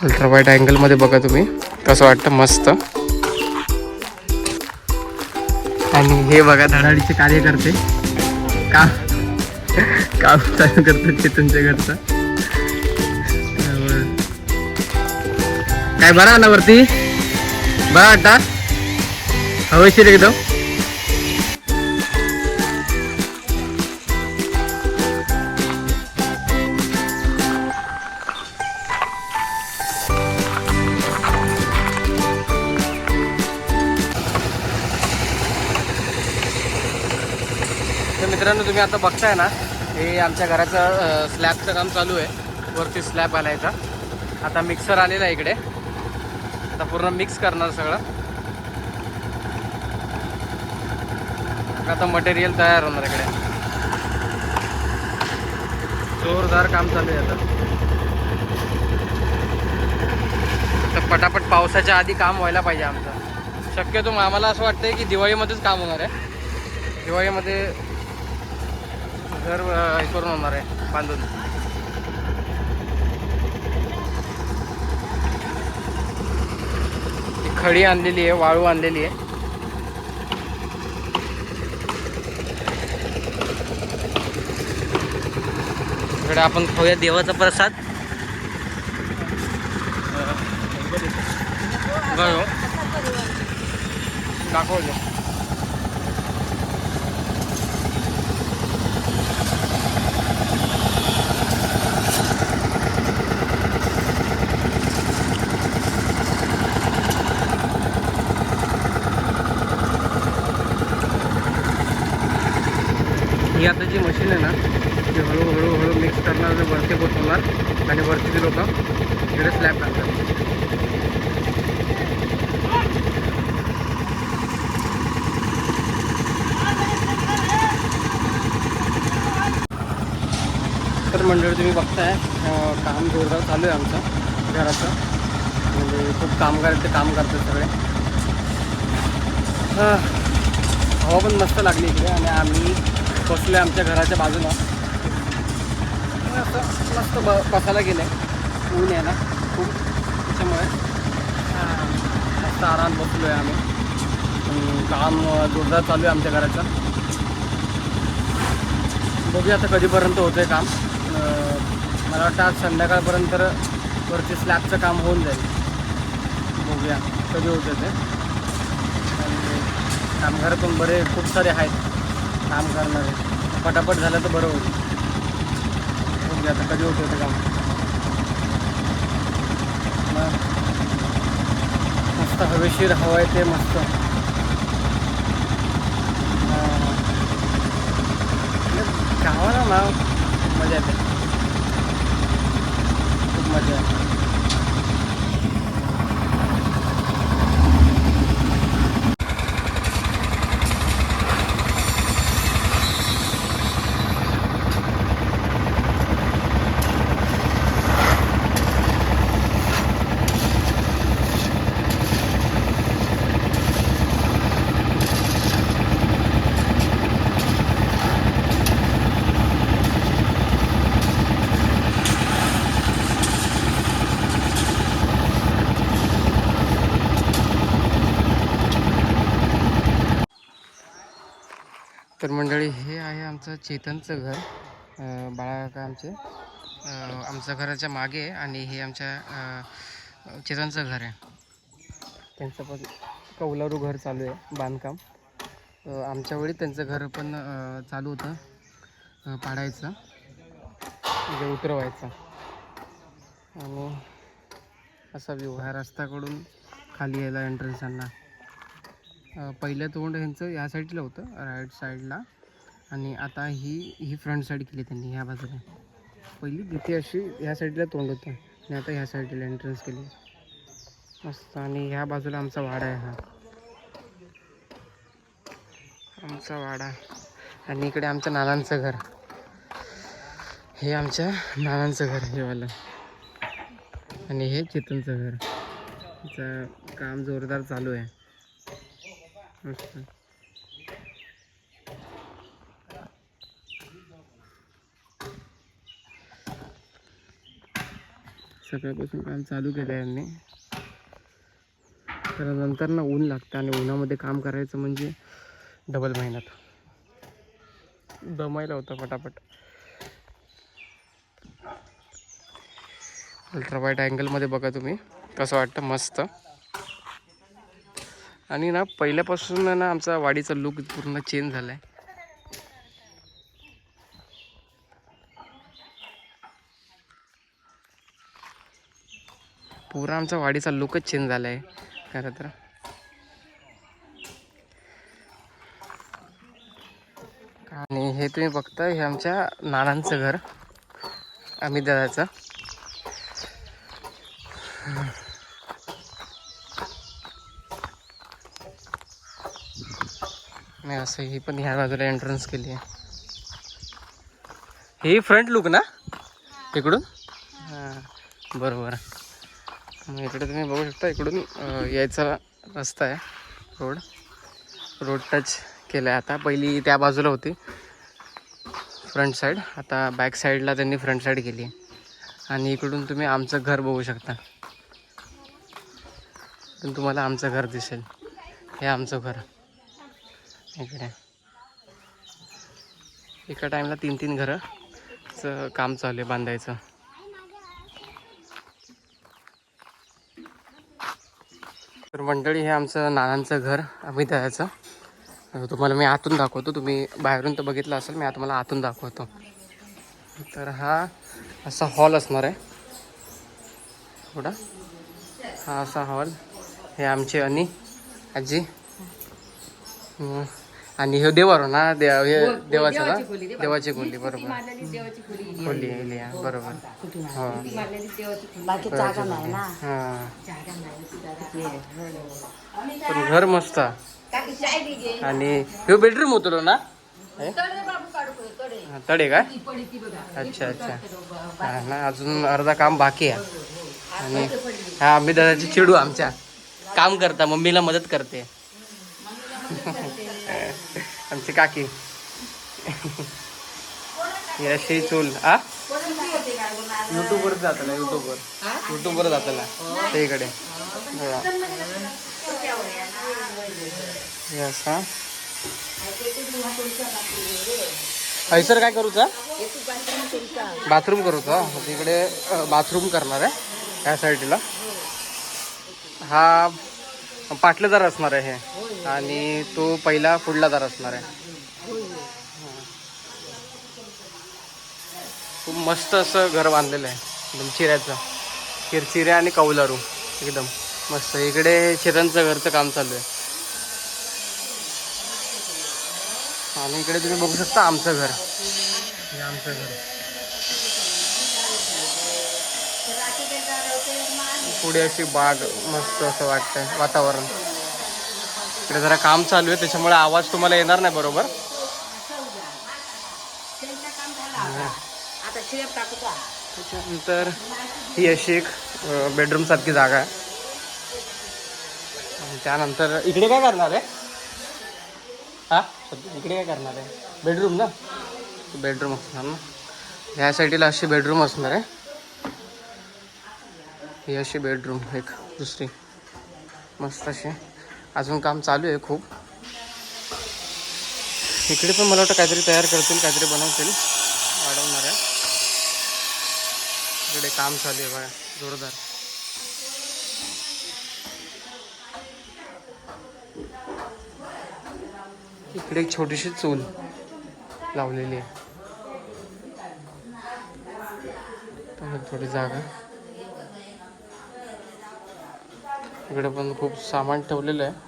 हे अल्ट्रा वाईट अँगलमध्ये बघा तुम्ही. कसं वाटतं? मस्त. आणि हे बघा धडाडीचे कार्यकर्ते. का? काम चालू करतात तुमच्या घरचं? काय बरा ना वरती? बरा वाटता? हवेशीर एकदम. तुम्ही आता बघताय ना हे आमच्या घराचं स्लॅबचं काम चालू आहे. वरती स्लॅब आलायचा आता मिक्सर आलेला आहे इकडे. आता पूर्ण मिक्स करणार सगळं. आता मटेरियल तयार होणार इकडे. जोरदार काम चालू आहे आता. तर पटापट पावसाच्या आधी काम व्हायला पाहिजे आमचं. शक्यतो आम्हाला असं वाटतंय की दिवाळीमध्येच काम होणार आहे. दिवाळीमध्ये घर हे करून होणार आहे बांधून. ही खडी आणलेली आहे वाळू आणलेली आहे. इकडे आपण खाऊया देवाचा प्रसाद. दाखवलं ही आता जी मशीन आहे ना ती हळूहळू हळू मिक्स करणार आणि वरती बसवणार आणि वरती ते लोक तिकडे स्लॅब टाकतात तर मंडळी तुम्ही बघताय. काम जोरदार चालू आहे आमचं घराचं. म्हणजे खूप कामगार ते काम करतात सगळे. हवा पण मस्त लागली इकडे आणि आम्ही बसलो आहे आमच्या घराच्या बाजूला. असं मस्त ब बसायला गेलं आहे ऊन आहे ना खूप त्याच्यामुळे मस्त आराम बसलो आहे आम्ही काम जोरदार चालू आहे आमच्या घराचं. बघूया आता कधीपर्यंत होतं आहे काम. मला वाटतं आज संध्याकाळपर्यंत वरती स्लॅबचं काम होऊन जाईल. बघूया कधी होतं ते. कामगार पण बरे खूप सारे आहेत. काम करणारे. पटापट झालं तर बरं होईल. बघूया आता कधी होतं ते काम. मस्त हवेशीर हवं आहे ते मस्त. गावाला ना मजा येते खूप मजा आहे तर मंडळी हे आहे आमचं चेतनचं घर. बाळाका आमचे? आमचं आमच्या घराच्या मागे आहे आणि हे आमच्या चेतनचं घर आहे. त्यांचं पण कौलारू घर चालू आहे बांधकाम. आमच्या वेळी त्यांचं घर पण चालू होतं पाडायचं. म्हणजे उतरवायचं. आणि असा व्यू हा रस्त्याकडून खाली यायला एंट्रन्सांना अ, पहिलं तोंड ह्यांचं ह्या साईडला होतं राईट साईडला आणि आता ही ही फ्रंट साईड केली त्यांनी ह्या बाजूला पहिली भीती अशी ह्या साईडला तोंड होतं. आणि आता ह्या साईडला एंट्रन्स केली. मस्त. आणि ह्या बाजूला आमचा वाडा आहे हा. आमचा वाडा. आणि इकडे आमच्या नानांचं घर. हे आमच्या नानांचं घर हे वालं. आणि हे चेतनचं घर. काम जोरदार चालू आहे. सकाळपासून काम चालू केलं यांनी. तर नंतर ना ऊन लागतं आणि उन्हामध्ये काम करायचं म्हणजे डबल महिन्यात. दमायला होतं पटापट. अल्ट्रावाईट अँगलमध्ये बघा तुम्ही. कसं वाटतं? मस्त. आणि ना पहिल्यापासून ना आमचा वाडीचा लुक पूर्ण चेंज झाला आहे पूर्ण आमचा वाडीचा लुकच चेंज झाला आहे खरं तर. आणि हे तुम्ही बघता हे आमच्या नानांचं घर. अमित दादाचं. नाही असं ही पण ह्या बाजूला एंट्रन्स केली आहे. ही फ्रंट लुक ना? इकडून? हां बरोबर. मग इकडे तुम्ही बघू शकता इकडून यायचा रस्ता आहे रोड. रोड टच केला आहे आता पहिली त्या बाजूला होती फ्रंट साईड आता बॅक साईडला त्यांनी फ्रंट साईड केली आहे. आणि इकडून तुम्ही आमचं घर बघू शकता. इकडून तुम्हाला आमचं घर दिसेल. हे आमचं घर. इकडे. एका टाईमला तीन तीन घरंचं काम चालू आहे बांधायचं. तर मंडळी हे आमचं नानांचं घर आम्ही द्यायचं तुम्हाला मी आतून दाखवतो. तुम्ही बाहेरून तर बघितलं असेल मी आता तुम्हाला आतून दाखवतो. तर हा असा हॉल असणार आहे. थोडा हा असा हॉल हे आमचे आणि आजी. आणि हे देवारो ना देव हे देवाचं ना देवाची खोली बरोबर. खोली बरोबर. हो. बाकी जागा नाही ना. हां. पण घर मस्त. आणि हे बेडरूम होतो ना. हे? हा, तडे काय? अच्छा अच्छा. हा ना अजून अर्धा काम बाकी आहे. आणि हा आम्ही दादाची चिडू आमच्या. काम करता मम्मीला मदत करते. आमची काकी. ही अशी चूल आ? युट्यूबवर जाताला युट्यूबवर युट्यूबवर जाताला ते इकडे. हे असा. हैसर काय करूचा? बाथरूम करूचा. तिकडे बाथरूम करणार आहे. ह्या साईडला. हा पाटलेदार असणार आहे हे. आणि तो पहिला पुढला दार असणार आहे. खूप मस्त असं घर बांधलेलं आहे. एकदम चिऱ्याचं. चिरचिऱ्या आणि कौलारू. एकदम मस्त. इकडे चिरांचं घरचं काम चालू आहे. आणि इकडे तुम्ही बघू शकता आमचं घर. हे आमचं घर. पुढे अशी बाग मस्त असं वाटतंय. वातावरण. इकडे जरा काम चालू आहे त्याच्यामुळे आवाज तुम्हाला येणार नाही बरोबर. त्याच्यानंतर ही अशी एक बेडरूम सारखी जागा आहे. आणि त्यानंतर इकडे काय करणार आहे? हा? इकडे काय करणार आहे? बेडरूम ना? बेडरूम असणार ना? ह्या साईडला अशी बेडरूम असणार आहे. ही अशी बेडरूम एक दुसरी. मस्त अशी. अजून काम चालू आहे खूप. इकडे पण मला वाटतं काहीतरी तयार करतील काहीतरी बनवतील. वाढवणार आहे इकडे काम चालू आहे बघा जोरदार. इकडे एक छोटीशी चूल लावलेली आहे. थोडी जागा. इकडे पण खूप सामान ठेवलेलं आहे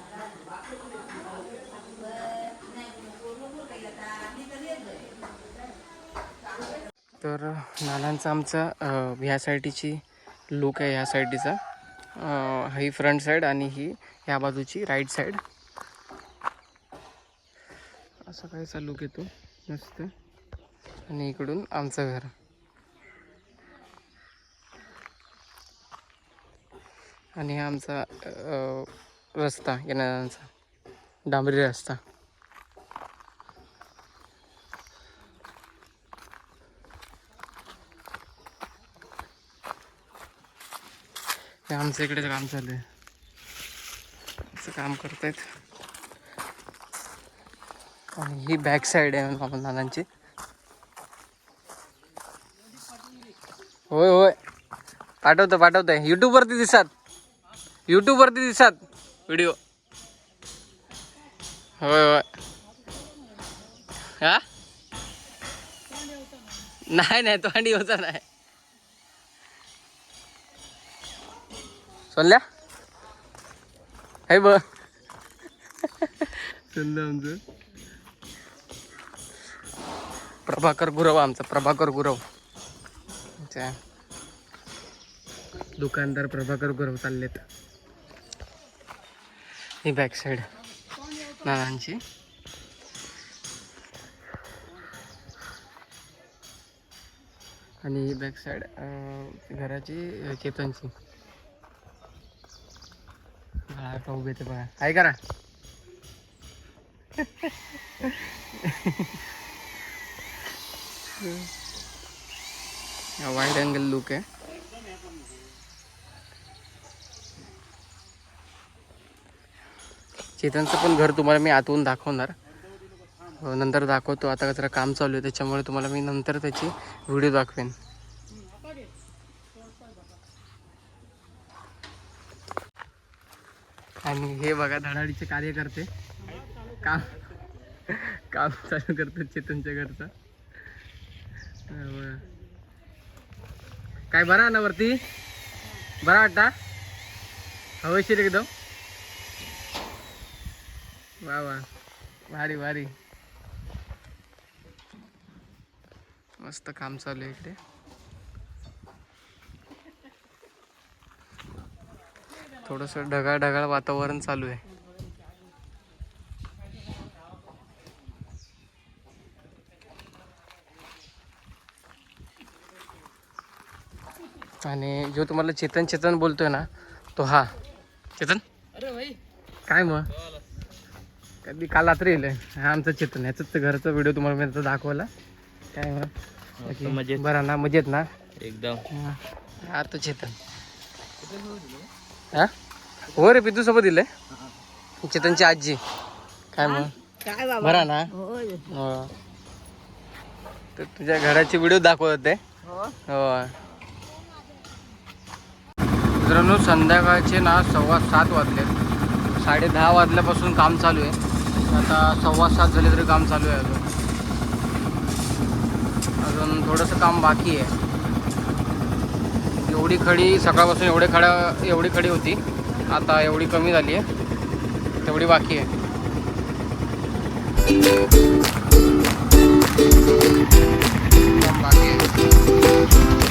तर यांचा आमचा ह्या साईडची लुक आहे ह्या साईडचा ही फ्रंट साईड आणि ही ह्या बाजूची राईट साईड असा काहीचा लुक येतो मस्त. आणि इकडून आमचं घर. आणि हा आमचा रस्ता येणाऱ्यांचा. डांबरी रस्ता. हे आमच्या इकडेच काम चालू आहे. असं काम करतायत. आणि ही बॅक साईड आहे मामा नानांची होय होय. पाठवतो पाठवतोय यूट्यूबवरती दिसतात यूट्यूबवरती दिसतात व्हिडिओ होय होय. हा? नाही नाही. तो अंडी होता नाही. सोनल्या हे ब सोनलं आमचं प्रभाकर गुरव आमचा प्रभाकर गुरव. दुकानदार प्रभाकर गुरव चाललेत. ही बॅक साईड नानांची आणि ही बॅक साईड घराची चेतनची बाळा का उभे ते बघा. आहे करा? वाईड अँगल लुक आहे. चेतनचं पण घर तुम्हाला मी आतून दाखवणार. हो, नंतर दाखवतो. आता जरा काम चालू आहे त्याच्यामुळे तुम्हाला मी नंतर त्याची व्हिडिओ दाखवेन आणि हे बघा धडाडीचे कार्यकर्ते. काम काम चालू करतात चेतनच्या घरचं. काय बरा ना वरती? बरा वाटता? हवेशीर एकदम? वा वा. भारी भारी. मस्त काम चालू आहे इकडे. थोडस ढगाळ ढगाळ वातावरण चालू आहे. आणि जो तुम्हाला चेतन चेतन बोलतोय ना तो हा. चेतन? अरे भाई काय मग? कधी काल रात्री येईल. हा आमचं चेतन. याच घरचा व्हिडिओ तुम्हाला मी दाखवला. काय मग? मजेत. बरं ना मजेत ना? एकदम. हा. हा, तो चेतन. हा? हो रे पितू सोबत दिलंय चेतनची आजी. काय मग? बरा ना? होय हो. तर तुझ्या घराची व्हिडिओ दाखवत होते हो. हो. मित्रांनो संध्याकाळचे ना सव्वा सात वाजले. साडे दहा वाजल्यापासून काम चालू आहे. आता सव्वा सात झाले तरी काम चालू आहे अजून. अजून थोडंसं काम बाकी आहे. एवढी खडी सकाळपासून एवढे खड्या एवढी खडी होती. आता एवढी कमी झाली आहे. तेवढी बाकी आहे. बाकी आहे.